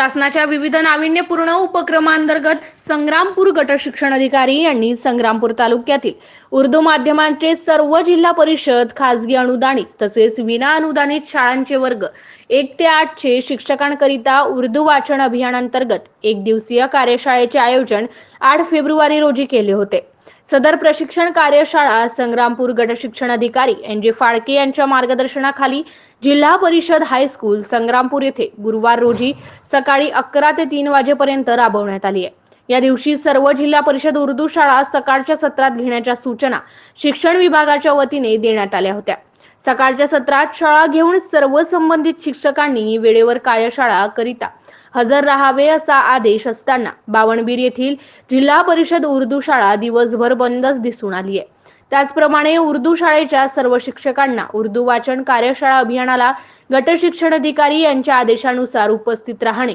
शासनाच्या विविध नाविन्यपूर्ण उपक्रमांतर्गत संग्रामपूर गट शिक्षण अधिकारी यांनी संग्रामपूर तालुक्यातील उर्दू माध्यमांचे सर्व जिल्हा परिषद खासगी अनुदानित तसेच विना अनुदानित शाळांचे वर्ग एक ते आठचे शिक्षकांकरिता उर्दू वाचन अभियानांतर्गत एक दिवसीय कार्यशाळेचे आयोजन आठ फेब्रुवारी रोजी केले होते. सदर प्रशिक्षण कार्यशाळा संग्रामपूर गट शिक्षण अधिकारी एन जे फाळके यांच्या मार्गदर्शनाखाली जिल्हा परिषद हायस्कूल संग्रामपूर येथे गुरुवार रोजी सकाळी अकरा ते तीन वाजेपर्यंत राबवण्यात आली आहे. या दिवशी सर्व जिल्हा परिषद उर्दू शाळा सकाळच्या सत्रात घेण्याच्या सूचना शिक्षण विभागाच्या वतीने देण्यात आल्या होत्या. सकाळच्या सत्रात शाळा घेऊन सर्व संबंधित शिक्षकांनी वेळेवर कार्यशाळा करिता हजर राहावे असा आदेश असताना बावणबीर येथील जिल्हा परिषद उर्दू शाळा दिवसभर बंदच दिसून आली आहे. त्याचप्रमाणे उर्दू शाळेच्या सर्व शिक्षकांना उर्दू वाचन कार्यशाळा अभियानाला गट शिक्षण अधिकारी यांच्या आदेशानुसार उपस्थित राहणे.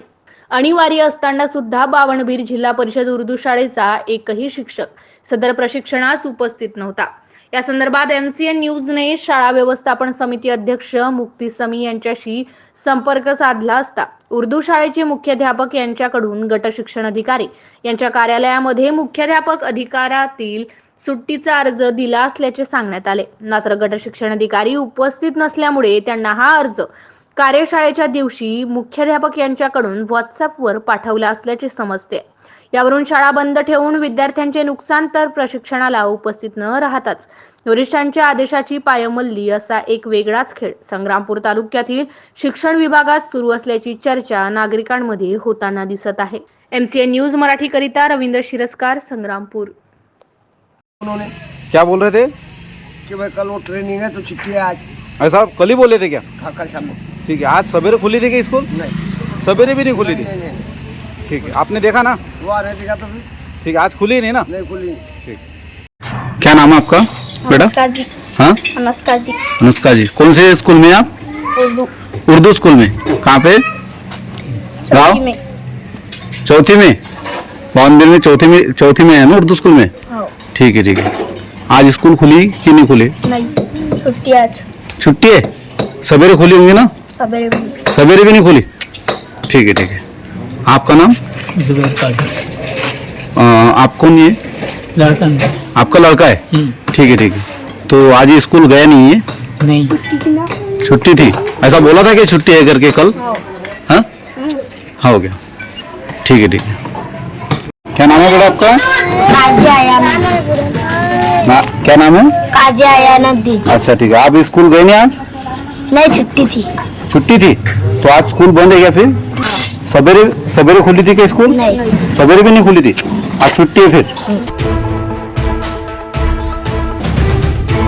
अनिवार्य असताना सुद्धा बावणबीर जिल्हा परिषद उर्दू शाळेचा एकही शिक्षक सदर प्रशिक्षणास उपस्थित नव्हता. या संदर्भात एमसीएन न्यूजने शाळा व्यवस्थापन समिती अध्यक्ष मुक्ती समी यांच्याशी संपर्क साधला असता. उर्दू शाळेचे मुख्याध्यापक यांच्याकडून गट शिक्षण अधिकारी यांच्या कार्यालयामध्ये मुख्याध्यापक अधिकारातील सुट्टीचा अर्ज दिला असल्याचे सांगण्यात आले. मात्र गट शिक्षण अधिकारी उपस्थित नसल्यामुळे त्यांना हा अर्ज कार्यशाळेच्या दिवशी मुख्याध्यापक यांच्याकडून व्हॉट्सअपवर पाठवला असल्याचे समजते. यावरून शाळा बंद ठेवून विद्यार्थ्यांचे नुकसान तर प्रशिक्षणाला उपस्थित न राहताच वरिष्ठांच्या आदेशाची पायमल्ली असा एक वेगळाच खेळ संग्रामपूर तालुक्यातील शिक्षण विभागात सुरू असल्याची चर्चा नागरिकांमध्ये होताना दिसत आहे. एमसीएन न्यूज मराठीकरिता रवींद्र शिरस्कार संग्रामपूर. क्या बोल रहे थे? कि भाई कल वो ट्रेनिंग है तो छुट्टी है आज। ऐसा आप कल ही बोले थे क्या? हाँ कल शाम में ठीक है आज सवेरे खुली थी क्या स्कूल? नहीं। सवेरे भी नहीं खुली थी? नहीं नहीं नहीं। ठीक है। आपने देखा ना? वो आ रहे क्या तो फिर ठीक है आज खुली नहीं ना? नहीं खुली नहीं। ठीक। क्या नाम है आपका? बेटा? अनुष्का जी। हाँ? अनुष्का जी। अनुष्का जी। कौन से स्कूल में आप? उर्दू। उर्दू स्कूल में। कहाँ पे? चौथी गाँव? में। चौथी में? बावनबीर में चौथी में चौथी में है ना उर्दू स्कूल में? हाँ। ठीक है ठीक है। आज स्कूल खुली कि नहीं खुली? नहीं छुट्टी आज। छुट्टी है? सवेरे खुली होंगी ना? सवेरे भी। सवेरे भी नहीं खुली? ठीक है ठीक है। आपका नाम? जुबैर काजी आप कौन ये? लड़का नहीं। आपका लड़का है? हम्म, ठीक है ठीक है। तो आज स्कूल गया नहीं है? नहीं। छुट्टी थी? ऐसा बोला था कि छुट्टी है करके कल? हाँ। हाँ? हो गया। ठीक है ठीक है। क्या नाम है बेटा आपका? काजी आया ना, क्या नाम है? काजी आया नदी। अच्छा ठीक है। आप स्कूल गए नहीं आज? नहीं छुट्टी थी। छुट्टी थी? तो आज स्कूल बंद है क्या फिर? सवेरे सवेरे खुली थी क्या स्कूल? नहीं। सवेरे भी नहीं खुली थी? आज छुट्टी है फिर?